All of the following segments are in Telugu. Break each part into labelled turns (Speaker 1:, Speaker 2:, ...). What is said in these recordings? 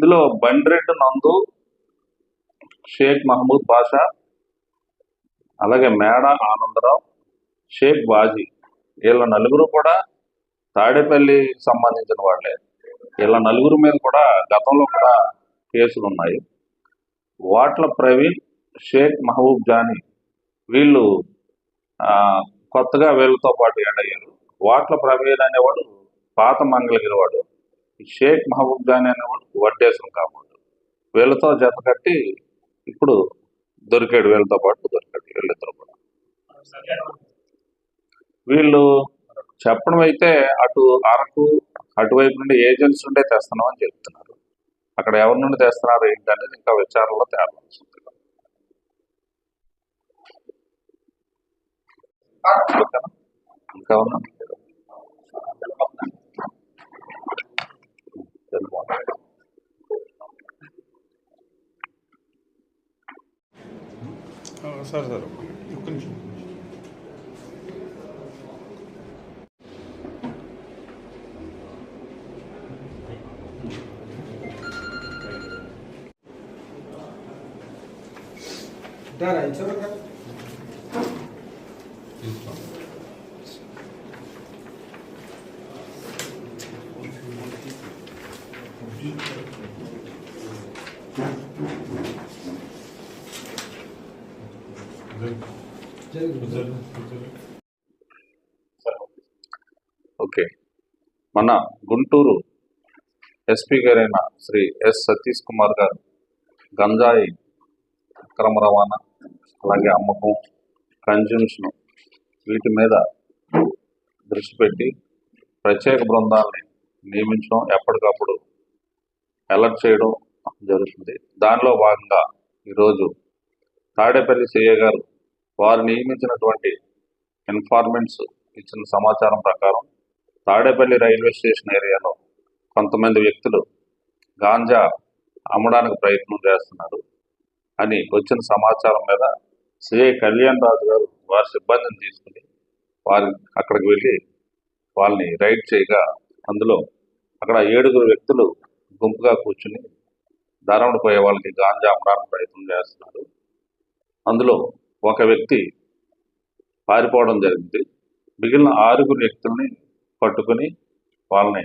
Speaker 1: ఇందులో బండ్రెడ్డి నందు షేక్ మహమూద్ బాషా అలాగే మేడ ఆనందరావు షేక్ బాజీ. వీళ్ళ నలుగురు కూడా తాడేపల్లి సంబంధించిన వాళ్ళే. వీళ్ళ నలుగురు మీద కూడా గతంలో కూడా కేసులు ఉన్నాయి. వాట్ల ప్రవీణ్ షేక్ మహబూబ్ జానీ వీళ్ళు కొత్తగా వీళ్ళతో పాటు యాడ్ అయ్యారు. వాట్ల ప్రవీణ్ అనేవాడు పాత మంగళగిరి వాడు. ఈ షేక్ మహబూబ్ జానీ అనేవాడు వడ్డేశ్వరం కాబట్టి వీళ్ళతో జత కట్టి ఇప్పుడు దొరికాడు వీళ్ళతో పాటు దొరికాడు వీళ్ళిద్దరు కూడా. వీళ్ళు చెప్పడం అయితే అటు అరకు అటువైపు నుండి ఏజెంట్స్ నుండే తెస్తున్నాం అని చెప్తున్నారు. అక్కడ ఎవరి నుండి తెస్తున్నారు ఏంటనేది ఇంకా విచారణలో తేలాల్సి ఉంది? ఇంకా ఉన్నా?
Speaker 2: సార్ సార్ ఒక్క నిమిషం
Speaker 3: Dara, isso
Speaker 1: ఓకే. మన గుంటూరు ఎస్పీ గారైన శ్రీ ఎస్ సతీష్ కుమార్ గారు గంజాయి అక్రమ రవాణా అలాగే అమ్మకం కన్జ్యూమ్షన్ వీటి మీద దృష్టి పెట్టి ప్రత్యేక బృందాలని నియమించడం ఎప్పటికప్పుడు అలర్ట్ చేయడం జరుగుతుంది. దానిలో భాగంగా ఈరోజు తాడేపల్లి సిఏ గారు వారు నియమించినటువంటి ఇన్ఫార్మెంట్స్ ఇచ్చిన సమాచారం ప్రకారం తాడేపల్లి రైల్వే స్టేషన్ ఏరియాలో కొంతమంది వ్యక్తులు గాంజా అమ్మడానికి ప్రయత్నం చేస్తున్నారు అని వచ్చిన సమాచారం మీద సిఐ కళ్యాణ్ రాజు గారు వారి సిబ్బందిని తీసుకుని వారి అక్కడికి వెళ్ళి వాళ్ళని రైడ్ చేయగా అందులో అక్కడ ఏడుగురు వ్యక్తులు గుంపుగా కూర్చుని ధరముడు పోయే వాళ్ళకి గాంజా అమ్మడానికి ప్రయత్నం చేస్తున్నారు. అందులో ఒక వ్యక్తి పారిపోవడం జరిగింది. మిగిలిన ఆరుగురు వ్యక్తుల్ని పట్టుకుని వాళ్ళని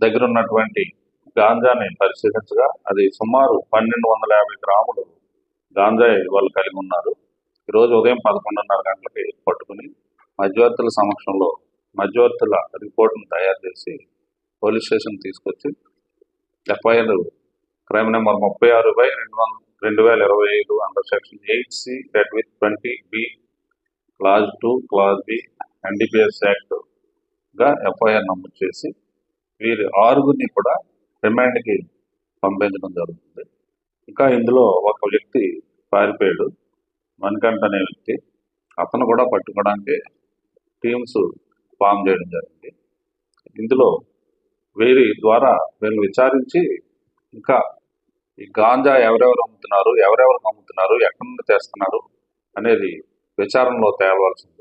Speaker 1: దగ్గర ఉన్నటువంటి గాంజాని పరిశీలించగా అది సుమారు పన్నెండు వందల యాభై గ్రాములు గాంజాయి వాళ్ళు కలిగి ఉన్నారు. ఈరోజు ఉదయం పదకొండున్నర గంటలకి పట్టుకుని మధ్యవర్తుల సమక్షంలో మధ్యవర్తుల రిపోర్ట్ను తయారు చేసి పోలీస్ స్టేషన్ తీసుకొచ్చి ఎఫ్ఐఆర్ క్రైమ్ నెంబర్ ముప్పై ఆరు బై రెండు వందల రెండు వేల ఇరవై ఐదు under section eight C read with twenty B clause two clause B NDPS యాక్ట్గా FIR నమోదు చేసి వీరి ఆరుగురిని కూడా రిమాండ్కి పంపించడం జరుగుతుంది. ఇంకా ఇందులో ఒక వ్యక్తి పారిపోయాడు. మణికంఠ అనే వ్యక్తి. అతను కూడా పట్టుకోవడానికి టీమ్స్ ఫామ్ చేయడం జరిగింది. ఇందులో వీరి ద్వారా వీళ్ళు విచారించి ఇంకా ఈ గాంజా ఎవరెవరు అమ్ముతున్నారు ఎవరెవరు అమ్ముతున్నారు ఎక్కడి నుండి తెస్తున్నారు అనేది విచారణలో తేలవలసింది.